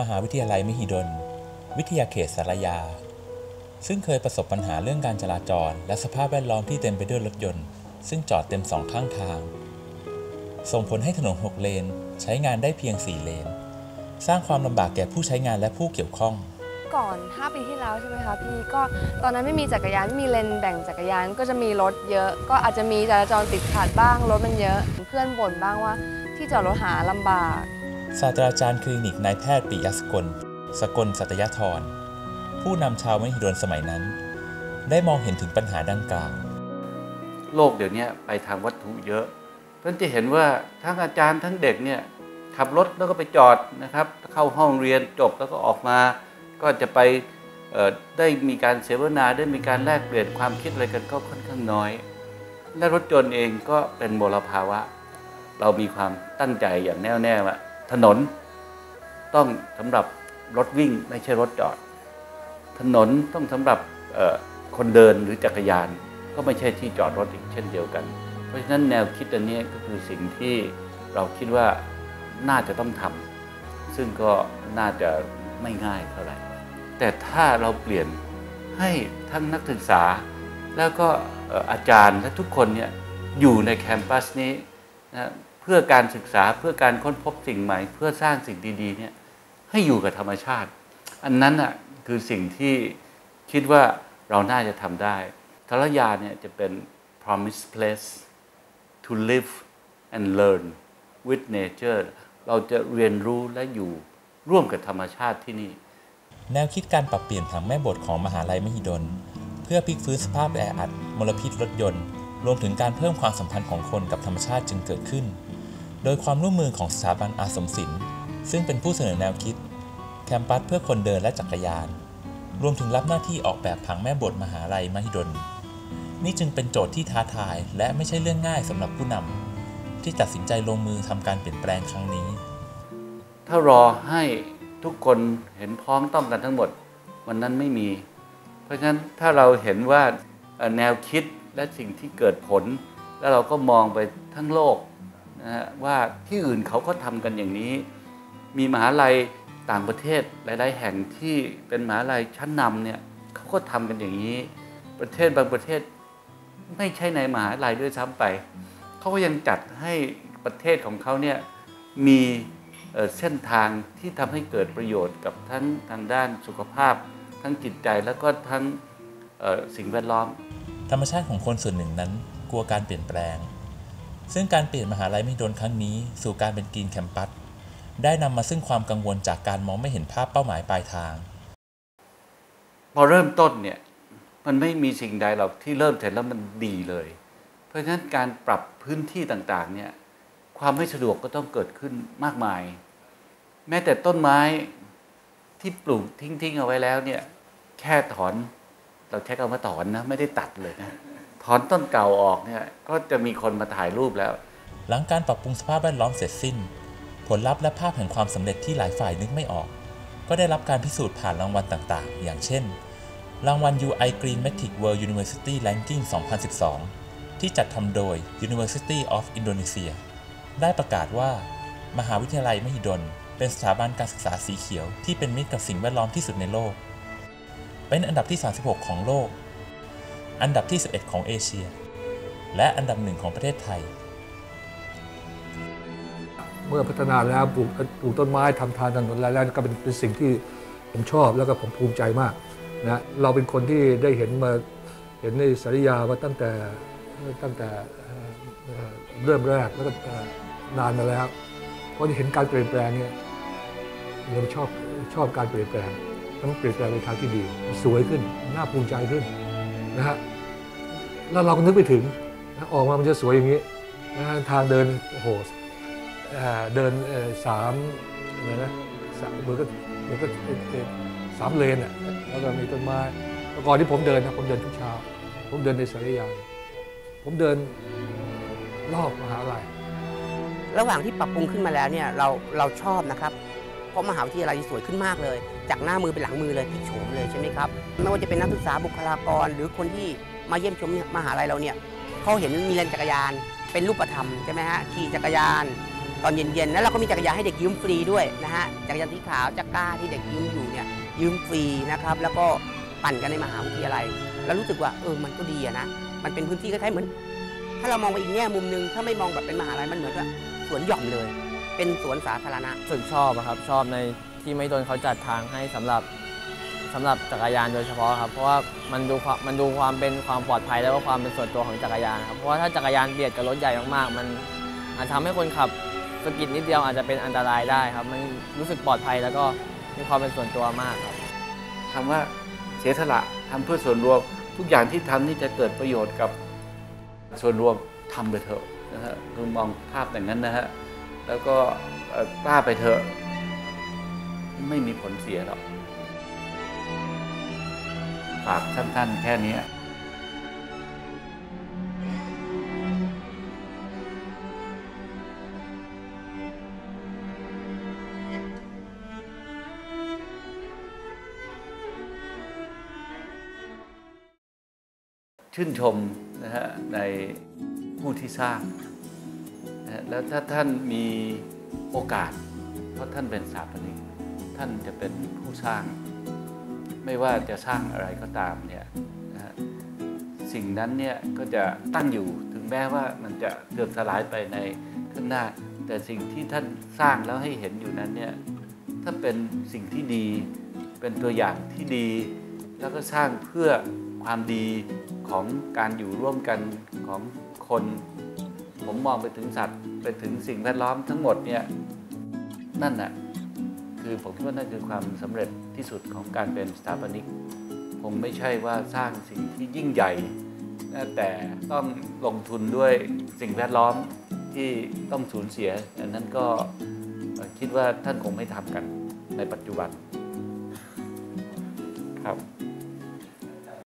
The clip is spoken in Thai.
มหาวิทยาลัยมหิดล วิทยาเขตสารยา ซึ่งเคยประสบปัญหาเรื่องการจราจร และสภาพแวดล้อมที่เต็มไปด้วยรถยนต์ ซึ่งจอดเต็มสองข้างทาง ส่งผลให้ถนนหกเลน ใช้งานได้เพียง 4 เลน สร้างความลำบากแก่ผู้ใช้งานและผู้เกี่ยวข้องก่อน 5 ปีที่แล้วใช่ไหมคะพี่ ก็ตอนนั้นไม่มีจักรยานไม่มีเลนแบ่งจักรยานก็จะมีรถเยอะ ก็อาจจะมีจราจรติดขัดบ้างรถมันเยอะ เพื่อนบ่นบ้างว่าที่จอดรถหาลำบาก ศาสตราจารย์คลินิกนายแพทย์ปิยสกล สกลสัตยธร ผู้นำชาวมหิดลสมัยนั้น ได้มองเห็นถึงปัญหาดังกล่าว โลกเดี๋ยวนี้ไปทางวัตถุเยอะเพราะฉะนั้นจะเห็นว่าทั้งอาจารย์ทั้งเด็กเนี่ยขับรถแล้วก็ไปจอดนะครับ เข้าห้องเรียนจบแล้วก็ออกมา ก็จะไปได้มีการเสวนาได้มีการแลกเปลี่ยนความคิดอะไรกันก็ค่อนข้างน้อย และรถยนต์เองก็เป็นมลภาวะ เรามีความตั้งใจอย่างแน่วแน่ว่า ถนนต้องสำหรับรถวิ่งไม่ใช่รถจอด ถนนต้องสำหรับคนเดินหรือจักรยาน ก็ไม่ใช่ที่จอดรถอีกเช่นเดียวกัน เพราะฉะนั้นแนวคิดอันนี้ก็คือสิ่งที่เราคิดว่าน่าจะต้องทำซึ่งก็น่าจะไม่ง่ายเท่าไหร่ แต่ถ้าเราเปลี่ยนให้ทั้งนักศึกษา แล้วก็เอ่ออาจารย์และทุกคนเนี่ยอยู่ในแคมปัสนี้นะ เพื่อการศึกษาเพื่อการค้นพบสิ่งใหม่ เพื่อสร้างสิ่งดีๆเนี่ยให้อยู่กับธรรมชาติ อันนั้นอะคือสิ่งที่คิดว่าเราน่าจะทำได้ทรยาเนี่ยจะเป็น promise place to live and learn with nature เราจะเรียนรู้และอยู่ร่วมกับธรรมชาติที่นี่ แนวคิดการปรับเปลี่ยนผังแม่บทของมหาลัยมหิดล เพื่อพลิกฟื้นสภาพแออัด มลพิษรถยนต์ รวมถึงการเพิ่มความสัมพันธ์ของคนกับธรรมชาติจึงเกิดขึ้น โดยความร่วมมือของสถาบันอาสมศิลป์ซึ่งเป็นผู้เสนอแนวคิด แคมปัสเพื่อคนเดินและจักรยาน รวมถึงรับหน้าที่ออกแบบผังแม่บทมหาลัยมหิดล นี่จึงเป็นโจทย์ที่ท้าทายและไม่ใช่เรื่องง่ายสำหรับผู้นำที่ตัดสินใจลงมือทำการเปลี่ยนแปลงครั้งนี้ ถ้ารอให้ทุกคนเห็นพ้องต้องกันทั้งหมดวันนั้นไม่มี เพราะฉะนั้นถ้าเราเห็นว่าแนวคิดและสิ่งที่เกิดผล แล้วเราก็มองไปทั้งโลก นะฮะว่าที่อื่นเขาก็ทำกันอย่างนี้ มีมหาลัยต่างประเทศหลาย ๆ แห่งที่เป็นมหาลัยชั้นนำเนี่ยเขาก็ทำกันอย่างนี้ ประเทศบางประเทศไม่ใช่ในมหาลัยด้วยซ้ำไปเขาก็ยังจัดให้ประเทศของเขาเนี่ยมีเส้นทางที่ทำให้เกิดประโยชน์กับทั้งทางด้านสุขภาพ ทั้งจิตใจแล้วก็ทั้งสิ่งแวดล้อม ธรรมชาติของคนส่วนหนึ่งนั้น กลัวการเปลี่ยนแปลง ซึ่งการเปลี่ยนมหาลัยมหิดลครั้งนี้ สู่การเป็นกรีนแคมปัสได้นำมาซึ่งความกังวลจากการมองไม่เห็นภาพเป้าหมายปลายทาง พอเริ่มต้นเนี่ยมันไม่มีสิ่งใดหรอกที่เริ่มเสร็จแล้วมันดีเลย เพราะฉะนั้นการปรับพื้นที่ต่างๆเนี่ยความไม่สะดวกก็ต้องเกิดขึ้นมากมาย แม้แต่ต้นไม้ที่ปลูกทิ้งๆเอาไว้แล้วเนี่ยแค่ถอน เราใช้คำว่าถอนนะไม่ได้ตัดเลยนะ ถอนต้นเก่าออกเนี่ยก็จะมีคนมาถ่ายรูปแล้ว หลังการปรับปรุงสภาพแวดล้อมเสร็จสิ้น ผลลัพธ์และภาพแห่งความสำเร็จที่หลายฝ่ายนึกไม่ออก ก็ได้รับการพิสูจน์ผ่านรางวัลต่างๆ อย่างเช่น รางวัล UI Green Matic World University Ranking 2012 ที่จัดทำโดย University of Indonesia ได้ประกาศว่า มหาวิทยาลัยมหิดล เป็นสถาบันการศึกษาสีเขียวที่เป็นมิตรกับสิ่งแวดล้อมที่สุดในโลก เป็นอันดับที่ 36 ของโลก อันดับที่ 11 ของเอเชีย และอันดับหนึ่งของประเทศไทย เมื่อพัฒนาแล้วปลูกปลูกต้นไม้ทำทานถนนแล้วก็เป็นเป็นสิ่งที่ผมชอบแล้วก็ผมภูมิใจมากนะเราเป็นคนที่ได้เห็นมาเห็นในสริยามาตั้งแต่ตั้งแต่เริ่มแรกแล้วก็นานมาแล้วเพอที่เห็นการเปลี่ยนแปลงเนี่ยเราชอบชอบการเปลี่ยนแปลงต้องเปลี่ยนแปลงในทางที่ดี สวยขึ้นน่าภูมิใจขึ้นนะฮะ แล้วเราก็นึกไปถึงออกมามันจะสวยอย่างนี้นะทางเดินโอ้โหเอ่อเดินสามอะไรนะสามเหมือนก็เหมือนก็สามเลนอะแล้วก็มีต้นไม้เมื่อก่อนที่ผมเดินนะผมเดินทุกเช้า ผมเดินในสายยางผมเดินรอบมหาลัยระหว่างที่ปรับปรุงขึ้นมาแล้วเนี่ยเราเราชอบนะครับเพราะมหาวิทยาลัยสวยขึ้นมากเลย จากหน้ามือเป็นหลังมือเลยพลิกโฉมเลยใช่ไหมครับไม่ว่าจะเป็นนักศึกษาบุคลากร หรือคนที่ มาเยี่ยมชมมหาลัยเราเนี่ยเขาเห็นมีเลนจักรยานเป็นรูปธรรมใช่ไหมฮะขี่จักรยาน ตอนเย็นๆแล้วเราก็มีจักรยานให้เด็กยืมฟรีด้วยนะฮะจักรยานสีขาวจักรก้าที่เด็กยืมอยู่เนี่ยยืมฟรีนะครับแล้วก็ปั่นกันในมหาวิทยาลัย แล้วรู้สึกว่าเออมันก็ดีอะนะมันเป็นพื้นที่คล้ายๆเหมือน ถ้าเรามองไปอีกแง่มุมหนึงถ้าไม่มองแบบเป็นมหาลัยมันเหมือนกับสวนหย่อมเลย เป็นสวนสาธารณะรู้สึกชอบอะครับชอบในที่ไม่โดนเขาจัดทางให้สำหรับ สำหรับจักรยานโดยเฉพาะครับเพราะว่ามันดูมันดูความเป็นความปลอดภัยแล้วก็ความเป็นส่วนตัวของจักรยานครับเพราะว่าถ้าจักรยานเบียดกับรถใหญ่มากๆ มันอาจทำให้คนขับสกิดนิดเดียวอาจจะเป็นอันตรายได้ครับ มันรู้สึกปลอดภัยแล้วก็มีความเป็นส่วนตัวมากครับคำว่าเสียสละทำเพื่อส่วนรวมทุกอย่างที่ทำนี่จะเกิดประโยชน์กับส่วนรวมทำไปเถอะนะฮะคือมองภาพอย่างนั้นนะฮะแล้วก็กล้าไปเถอะไม่มีผลเสียหรอก ฝากสั้นๆ แค่นี้ชื่นชมนะฮะในผู้ที่สร้างนะแล้วถ้าท่านมีโอกาส เพราะท่านเป็นสถาปนิกท่านจะเป็นผู้สร้าง ไม่ว่าจะสร้างอะไรก็ตามเนี่ยสิ่งนั้นเนี่ยก็จะตั้งอยู่ถึงแม้ว่ามันจะเสื่อมสลายไปในข้างหน้า แต่สิ่งที่ท่านสร้างแล้วให้เห็นอยู่นั้นเนี่ยถ้าเป็นสิ่งที่ดีเป็นตัวอย่างที่ดี แล้วก็สร้างเพื่อความดีของการอยู่ร่วมกันของคน ผมมองไปถึงสัตว์ไปถึงสิ่งแวดล้อมทั้งหมดเนี่ยนั่นน่ะ คือผมคิดว่านั่นคือความสำเร็จที่สุดของการเป็นสถาปนิกคงไม่ใช่ว่าสร้างสิ่งที่ยิ่งใหญ่ แต่ต้องลงทุนด้วยสิ่งแวดล้อมที่ต้องสูญเสียอันนั้นก็คิดว่าท่านคงไม่ทำกันในปัจจุบัน